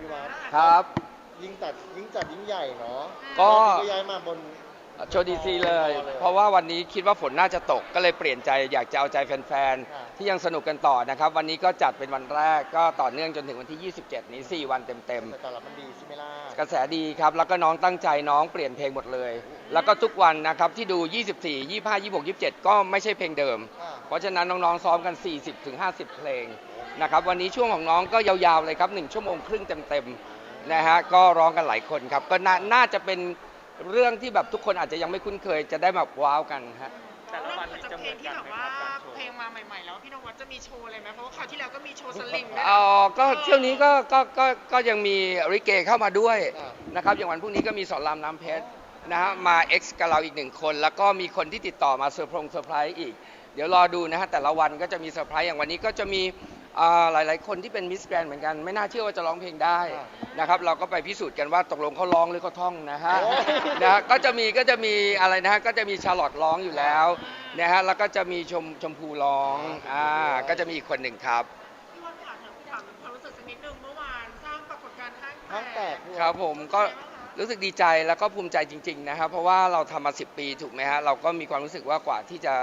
พี่วัดครับ ยิ่งตัดยิ่งจัดยิ่งใหญ่เนาะก็รอบนี้ก็ย้ายมาบน โชว์ดีซีเลยเลย เพราะว่าวันนี้คิดว่าฝนน่าจะตกก็เลยเปลี่ยนใจอยากจะเอาใจแฟนค่ะ ๆ ที่ยังสนุกกันต่อนะครับ วันนี้ก็จัดเป็นวันแรกก็ต่อเนื่องจนถึงวันที่ 27 นี้ 4 วันเต็มแต่ตอนรับมันดีใช่ไหมล่ะๆ กระแสดีครับ แล้วก็น้องตั้งใจน้องเปลี่ยนเพลงหมดเลย แล้วก็ทุกวันนะครับที่ดู 24 25 26 27 ก็ไม่ใช่เพลงเดิมค่ะเพราะฉะนั้นน้องๆซ้อมกัน 40ถึง50 เพลง นะครับวันนี้ช่วงของน้องก็ยาวๆเลยครับ1ชั่วโมงครึ่งเต็มๆนะฮะก็ร้องกันหลายคนครับก็น่าน่าจะเป็นเรื่องที่แบบทุกคนอาจจะยังไม่คุ้นเคย จะได้แบบว้าวกันฮะ แต่ละวันนอกนี้จากจะเพเหลมืงอนที่กันแบบไหมว่าครับการโชว์ เพลงมาใหม่ๆ แล้วพี่นวัดจะมีโชว์อะไรไหมเพราะว่าคราวที่แล้วก็มีโชว์สลิงด้วยอ๋อก็ช่วงนี้ก็ก็ก็ก็ยังมีริเกเข้ามาด้วยอ่านะครับ อย่างวันพรุ่งนี้ก็มีสอนรามน้ำเพชรนะฮะมา X กับเราอีกหนึ่งคน แล้วก็มีคนที่ติดต่อมาเซอร์พรงเซอร์ไพรส์อีก เดี๋ยวรอดูนะฮะแต่ละวันก็จะมีเซอร์ไพรส์อย่างวันนี้ก็จะมีอ่า หลายๆ คนที่เป็นมิสแกรนเหมือนกัน ไม่น่าเชื่อว่าจะร้องเพลงได้นะครับ เราก็ไปพิสูจน์กันว่าตกลงเขาร้องหรือเขาท่องนะฮะโอ้นะฮะก็จะมีก็จะมีอะไรนะฮะก็จะมีชาร์ลอตร้องอยู่แล้วนะฮะแล้วก็จะมีชมชมพูร้องอ่าก็จะมีอีกคนหนึ่งครับพี่วัดค่ะถามความรู้สึกสักนิดนึงเมื่อวานสร้างปรากฏการณ์ห้างห้างแตกพี่วัดครับผมก็ รู้สึกดีใจแล้วก็ภูมิใจจริงๆนะครับเพราะว่าเราทำมา 10 ปีถูกไหมฮะเราก็มีความรู้สึกว่ากว่าที่จะ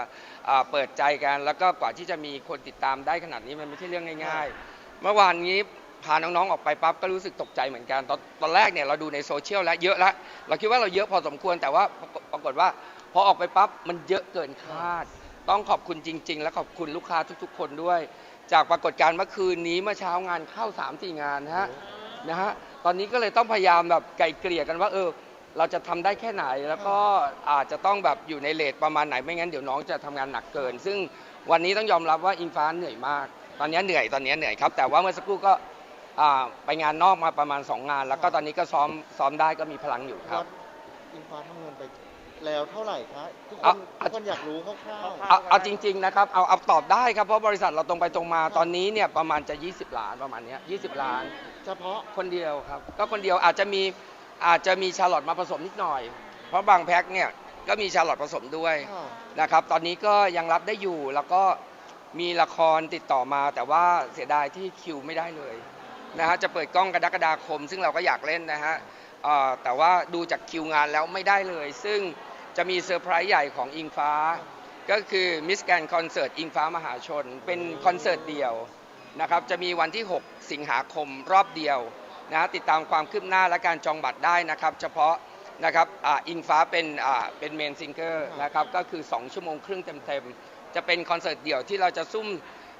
เปิดใจกัน แล้วก็กว่าที่จะมีคนติดตามได้ขนาดนี้มันไม่ใช่เรื่องง่ายๆ เมื่อวานนี้พาน้องๆออกไปปั๊บก็รู้สึกตกใจเหมือนกัน ตอนตอนแรกเนี่ยเราดูในโซเชียลแล้วเยอะแล้วเราคิดว่าเราเยอะพอสมควรแต่ว่าปรากฏว่าพอออกไปปั๊บมันเยอะเกินคาด ต้องขอบคุณจริง ๆ และขอบคุณลูกค้าทุกๆ คนด้วย จากปรากฏการณ์เมื่อคืนนี้เมื่อเช้างานเข้า3 4งานนะฮะ นะฮะตอนนี้ก็เลยต้องพยายามแบบไกลเกลี่ยกันว่าเออเราจะทำได้แค่ไหนแล้วก็อาจจะต้องแบบอยู่ในเลทประมาณไหนไม่งั้นเดี๋ยวน้องจะทำงานหนักเกิน ซึ่งวันนี้ต้องยอมรับว่าอิงฟ้าเหนื่อยมาก ตอนนี้เหนื่อยตอนนี้เหนื่อยครับ แต่ว่าเมื่อสักครู่ก็ไปงานนอกมาประมาณ 2 งาน แล้วก็ตอนนี้ก็ซ้อมซ้อมได้ก็มีพลังอยู่ครับอิงฟ้าทำเงินไป แล้วเท่าไหร่คะทุกคเอา นทุกคนอยากรู้คร่าวเอาเอาจริงๆนะครับเอาเอาตอบได้ครับเพราะบริษัทเราตรงไปตรงมาตอนนี้เนี่ยประมาณจะ 20 ล้านประมาณเนี้ย20 ล้านๆเฉพาะคนเดียวครับ ก็คนเดียวอาจจะมีอาจจะมีชาร์ลอตมาผสมนิดหน่อย เพราะบางแพ็คเนี่ยก็มีชาร์ลอตผสมด้วยค่ะนะครับ ตอนนี้ก็ยังรับได้อยู่แล้วก็มีละครติดต่อมาแต่ว่าเสียดายที่คิวไม่ได้เลยนะฮะจะเปิดกล้องกรกฎาคม ซึ่งเราก็อยากเล่นนะฮะเอ่อ แต่ว่าดูจากคิวงานแล้วไม่ได้เลย ซึ่งจะมีเซอร์ไพรส์ใหญ่ของอิงฟ้า ก็คือมิสแกนคอนเสิร์ตอิงฟ้ามหาชน เป็นคอนเสิร์ตเดียวนะครับจะมีวันที่ 6 สิงหาคมรอบเดียวนะฮะติดตามความคืบหน้าและการจองบัตรได้นะครับ เฉพาะนะครับออิงฟ้าเป็นเป็นเมนซิงเกอร์นะครับก็คือ 2 ชั่วโมงครึ่งเต็มๆ จะเป็นคอนเสิร์ตเดี่ยวที่เราจะซุ่ม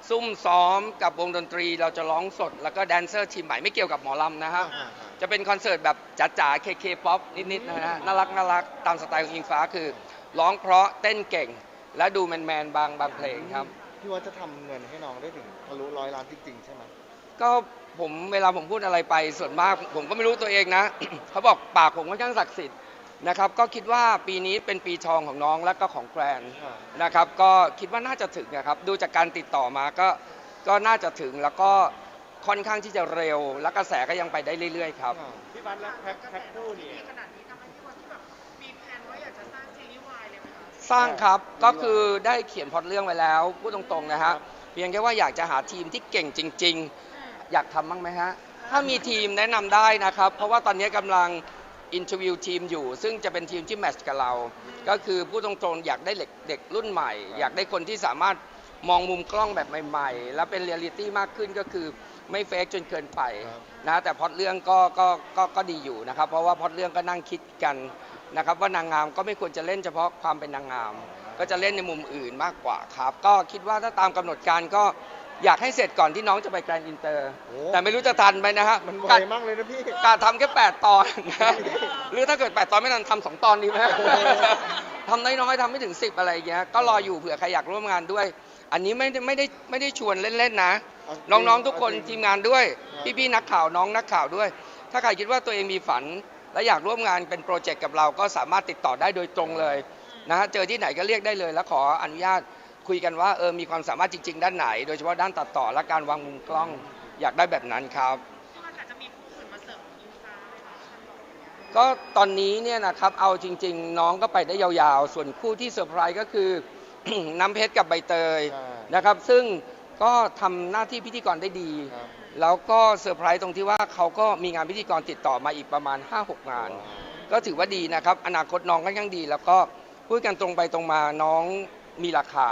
ซุ่มซ้อมกับวงดนตรีเราจะร้องสด แล้วก็แดนเซอร์ทีมใหม่ไม่เกี่ยวกับหมอลำนะฮะอ่าจะเป็นคอนเสิร์ตแบบจ๋าๆ เคเคป๊อปนิดๆนะฮะน่ารักน่ารักตามสไตล์ของอิงฟ้าคือ ร้องเพราะเต้นเก่ง และดูแมนๆบางบางเพลงครับ พี่วัดจะทำเงินให้น้องได้ถึงทะลุร้อยล้านจริงๆ ใช่ไหมก็ผมเวลาผมพูดอะไรไปส่วนมาก ผมก็ไม่รู้ตัวเองนะ เขาบอกปากผมค่อนข้างศักดิ์สิทธิ์ นะครับก็คิดว่าปีนี้เป็นปีทองของน้องและก็ของแกรนค่ะนะครับก็คิดว่าน่าจะถึงนะครับดูจากการติดต่อมาก็ก็น่าจะถึงแล้วก็ค่อนข้างที่จะเร็ว และกระแสก็ยังไปได้เรื่อยๆครับค่ะพี่บัสและแพ็คแพ็คคู่เนี่ยขนาดนี้ทำให้พี่วัดที่แบบมีแผนว่าอยากจะสร้างซีรีส์วายเลยไหมคะสร้างครับใช่ก็คือได้เขียนพล็อตเรื่องไว้แล้วพูดตรงๆนะครัฮะบเพียงแค่ว่าอยากจะหาทีมที่เก่งจริง ๆ อยากทำบ้างไหมฮะถ้ามีทีมแนะนำได้นะครับ เพราะว่าตอนนี้กำลัง อินเทอร์วิวทีมอยู่ ซึ่งจะเป็นทีมที่แมทช์กับเรา ก็คือพูดตรงๆอยากได้เด็กเด็กรุ่นใหม่ อยากได้คนที่สามารถมองมุมกล้องแบบใหม่ ๆ แล้วเป็นเรียลลิตี้มากขึ้นก็คือไม่เฟกจนเกินไปครับนะแต่พล็อตเรื่องก็ก็ก็ก็ดีอยู่นะครับ เพราะว่าพล็อตเรื่องก็นั่งคิดกันนะครับ ว่านางงามก็ไม่ควรจะเล่นเฉพาะความเป็นนางงาม ก็จะเล่นในมุมอื่นมากกว่าครับ ก็คิดว่าถ้าตามกำหนดการก็ อยากให้เสร็จก่อนที่น้องจะไปแกรนด์อินเตอร์ โอ้ แต่ไม่รู้จะทันไหมนะฮะมันไวกะมากเลยนะพี่กะทำแค่ 8 ตอนนะหรือถ้าเกิด 8 ตอนไม่ทันทำสองตอนดีไหมทำน้อยๆทำไม่ถึง 10 อะไรอย่างเงี้ยก็รออยู่เผื่อใครอยากร่วมงานด้วย อันนี้ไม่ได้ไม่ได้ไม่ได้ชวนเล่นๆนะเอาจริงน้องๆทุกคนเอาจริงทีมงานด้วยครับพี่ๆนักข่าวน้องนักข่าวด้วย ถ้าใครคิดว่าตัวเองมีฝัน และอยากร่วมงานเป็นโปรเจกต์กับเราก็สามารถติดต่อได้โดยตรงเลยนะฮะเจอที่ไหนก็เรียกได้เลย แล้วขออนุญาต คุยกันว่าเออมีความสามารถจริง ๆ ด้านไหน โดยเฉพาะด้านตัดต่อและการวางมุมกล้องอยากได้แบบนั้นครับพี่วัดอาจจะมีคู่อื่นมาเสริมอิงฟ้าไหมคะท่านบอกอย่างเงี้ยก็ตอนนี้เนี่ยนะครับเอาจริง ๆ น้องก็ไปได้ยาวๆ ส่วนคู่ที่เซอร์ไพรส์ก็คือ น้ำเพชรกับใบเตยใช่ นะครับ ซึ่งก็ทำหน้าที่พิธีกรได้ดี ครับ แล้วก็เซอร์ไพรส์ตรงที่ว่าเขาก็มีงานพิธีกรติดต่อมาอีกประมาณ 5-6 งาน ก็ถือว่าดีนะครับ อนาคตน้องก็ยังดี แล้วก็พูดกันตรงไปตรงมาน้อง มีราคา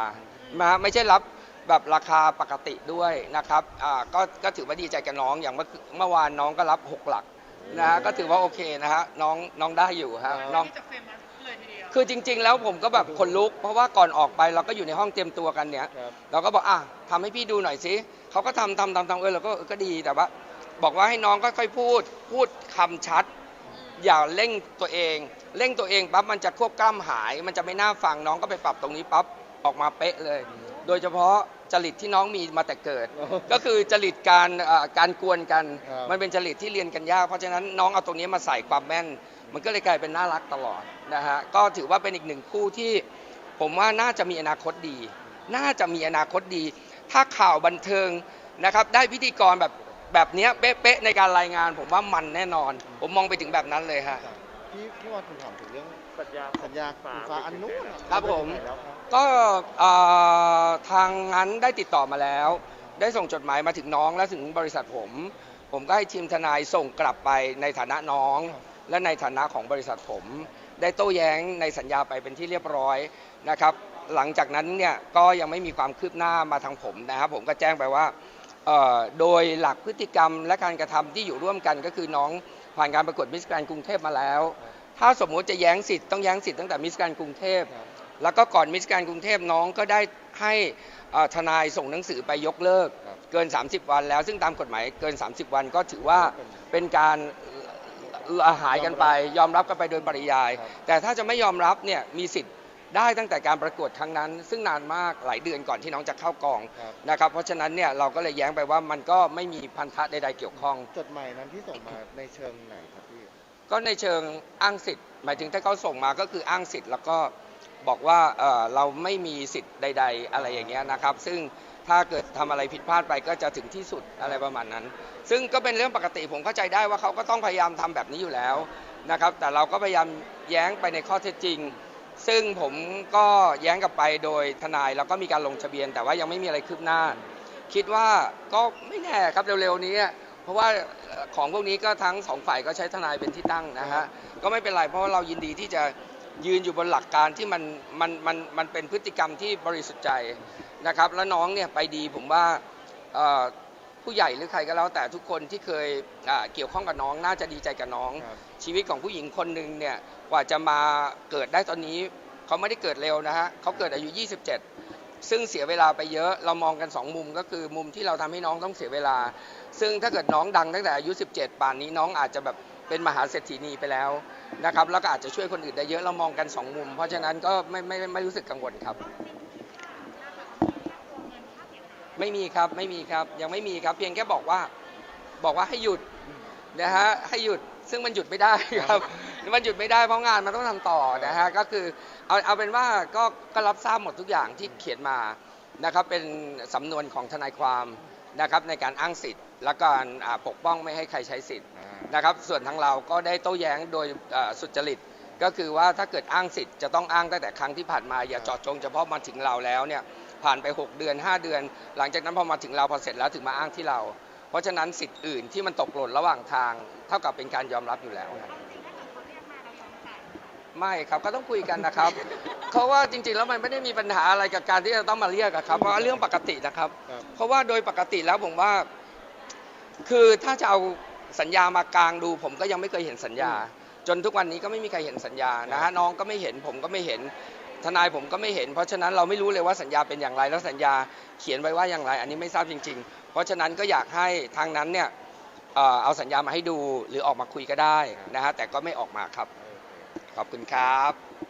มาไม่ใช่รับแบบราคาปกติด้วยนะครับอ่าก็ก็ถือว่าดีใจกับน้องอย่างเมื่อเมื่อวานน้องก็รับ 6 หลักนะฮะก็ถือว่าโอเคนะฮะน้องน้องได้อยู่ฮะน้อง ที่จะเฟมัสเลยทีเดียว คือจริง ๆ แล้วผมก็แบบขนลุก เพราะว่าก่อนออกไปเราก็อยู่ในห้องเตรียมตัวกันเนี่ย ครับ เราก็บอกอะทำให้พี่ดูหน่อยสิเขาก็ทำทำทำทำเออเราก็เออก็ดีแต่ว่า บอกว่าให้น้องค่อยๆพูด พูดคำชัด อย่าเร่งตัวเองเร่งตัวเองปั๊บมันจะควบกล้ำหาย มันจะไม่น่าฟังน้องก็ไปปรับตรงนี้ปั๊บออกมาเป๊ะเลย โดยเฉพาะจริตที่น้องมีมาแต่เกิด ก็คือจริตการเอ่อการกวนกันครับมันเป็นจริตที่เรียนกันยาก เพราะฉะนั้นน้องเอาตรงนี้มาใส่ความแม่น มันก็เลยกลายเป็นน่ารักตลอดนะฮะก็ถือว่าเป็นอีกหนึ่งคู่ที่ ผมว่าน่าจะมีอนาคตดี น่าจะมีอนาคตดี ถ้าข่าวบันเทิงนะครับได้พิธีกรแบบ แบบเนี้ยเป๊ะๆในการรายงาน ผมว่ามันแน่นอน ผมมองไปถึงแบบนั้นเลยฮะครับพี่พี่วันผมถามถึงเรื่องสัญญาสัญญาคุณฟ้าอันนู้นอะครับผมไปถึงไหนแล้วครับก็เอ่อทางนั้นได้ติดต่อมาแล้ว ได้ส่งจดหมายมาถึงน้องและถึงบริษัทผม ผมก็ให้ทีมทนายส่งกลับไปในฐานะน้อง และในฐานะของบริษัทผม ได้โต้แย้งในสัญญาไปเป็นที่เรียบร้อยนะครับ หลังจากนั้นเนี่ยก็ยังไม่มีความคืบหน้ามาทางผมนะครับ ผมก็แจ้งไปว่าเอ่อ โดยหลักพฤติกรรมและการกระทำที่อยู่ร่วมกันก็คือน้องผ่านการประกวดมิสแกรนกรุงเทพมาแล้ว ถ้าสมมุติจะแย้งสิทธิ์ต้องแย้งสิทธิ์ตั้งแต่มิสแกรนกรุงเทพแล้วก็ก่อนมิสแกรนกรุงเทพน้องก็ได้ให้ทนายส่งหนังสือไปยกเลิกเกิน 30 วันแล้ว ซึ่งตามกฎหมายเกิน 30 วันก็ถือว่าเป็นการหายกันไป ยอมรับกันไปโดยปริยาย แต่ถ้าจะไม่ยอมรับเนี่ยมีสิทธิ์ ได้ตั้งแต่การประกวดครั้งนั้น ซึ่งนานมากหลายเดือนก่อนที่น้องจะเข้ากองครับ นะครับเพราะฉะนั้นเนี่ยเราก็เลยแย้งไปว่ามันก็ไม่มีพันธะใดๆเกี่ยวข้อง จดหมายนั้นที่ส่งมาในเชิงไหนครับพี่ ก็ในเชิงอ้างสิทธิ์ หมายถึงถ้าเขาส่งมาก็คืออ้างสิทธิ์ แล้วก็บอกว่าเอ่อเราไม่มีสิทธิ์ใด ๆ อะไรอย่างเงี้ยนะครับ ซึ่งถ้าเกิดทำอะไรผิดพลาดไปก็จะถึงที่สุดอะไรประมาณนั้น ซึ่งก็เป็นเรื่องปกติผมเข้าใจได้ว่าเขาก็ต้องพยายามทำแบบนี้อยู่แล้วนะครับ แต่เราก็พยายามแย้งไปในข้อเท็จจริง ซึ่งผมก็แย้งกลับไปโดยทนายแล้วก็มีการลงทะเบียน แต่ว่ายังไม่มีอะไรคืบหน้า คิดว่าก็ไม่แน่ครับเร็วๆนี้ เพราะว่าของพวกนี้ก็ทั้งสองฝ่ายก็ใช้ทนายเป็นที่ตั้งนะฮะก็ไม่เป็นไรเพราะว่าเรายินดีที่จะยืนอยู่บนหลักการที่มันมันมันมันเป็นพฤติกรรมที่บริสุทธิ์ใจนะครับ แล้วน้องเนี่ยไปดีผมว่า ผู้ใหญ่หรือใครก็แล้วแต่ทุกคนที่เคยอ่าเกี่ยวข้องกับน้องน่าจะดีใจกับน้องครับชีวิตของผู้หญิงคนหนึ่งเนี่ยกว่าจะมาเกิดได้ตอนนี้เขาไม่ได้เกิดเร็วนะฮะเขาเกิดอายุ 27 ซึ่งเสียเวลาไปเยอะเรามองกัน 2 มุมก็คือมุมที่เราทำให้น้องต้องเสียเวลา ซึ่งถ้าเกิดน้องดังตั้งแต่อายุ 17 ป่านนี้น้องอาจจะแบบเป็นมหาเศรษฐีนีไปแล้วนะครับแล้วก็อาจจะช่วยคนอื่นได้เยอะเรามองกัน 2 มุม เพราะฉะนั้นก็ไม่ไม่ไม่ไม่รู้สึกกังวลครับ ไม่มีครับไม่มีครับยังไม่มีครับ เพียงแค่บอกว่าบอกว่าให้หยุดนะฮะให้หยุดซึ่งมันหยุดไม่ได้ครับ มันหยุดไม่ได้เพราะงานมันต้องทำต่อนะฮะก็คือเอาเอาเป็นว่าก็ก็รับทราบหมดทุกอย่างที่เขียนมานะครับเป็นสำนวนของทนายความนะครับในการอ้างสิทธิ์ และการอ่าปกป้องไม่ให้ใครใช้สิทธิ์อ่านะครับ ส่วนทางเราก็ได้โต้แย้งโดยเอ่อสุจริต ก็คือว่าถ้าเกิดอ้างสิทธิ์จะต้องอ้างตั้งแต่ครั้งที่ผ่านมาอย่าเจาะจงเฉพาะมาถึงเราแล้วเนี่ย ผ่านไป 6 เดือน 5 เดือน หลังจากนั้นพอมาถึงเราพอเสร็จแล้วถึงมาอ้างที่เรา เพราะฉะนั้นสิทธิ์อื่นที่มันตกหล่นระหว่างทาง เท่ากับเป็นการยอมรับอยู่แล้วครับไม่ครับก็ต้องคุยกันนะครับ เพราะว่าจริงๆแล้วมันไม่ได้มีปัญหาอะไรกับการที่จะต้องมาเรียกอะครับ เพราะว่าเรื่องปกตินะครับ เพราะว่าโดยปกติแล้วผมว่า คือถ้าจะเอาสัญญามากลางดู ผมก็ยังไม่เคยเห็นสัญญา จนทุกวันนี้ก็ไม่มีใครเห็นสัญญานะฮะน้องก็ไม่เห็นผมก็ไม่เห็น ทนายผมก็ไม่เห็น เพราะฉะนั้นเราไม่รู้เลยว่าสัญญาเป็นอย่างไร แล้วสัญญาเขียนไว้ว่าอย่างไร อันนี้ไม่ทราบจริง ๆ เพราะฉะนั้นก็อยากให้ทางนั้นเนี่ยเอ่อเอาสัญญามาให้ดูหรือออกมาคุยก็ได้นะฮะแต่ก็ไม่ออกมาครับ ขอบคุณครับ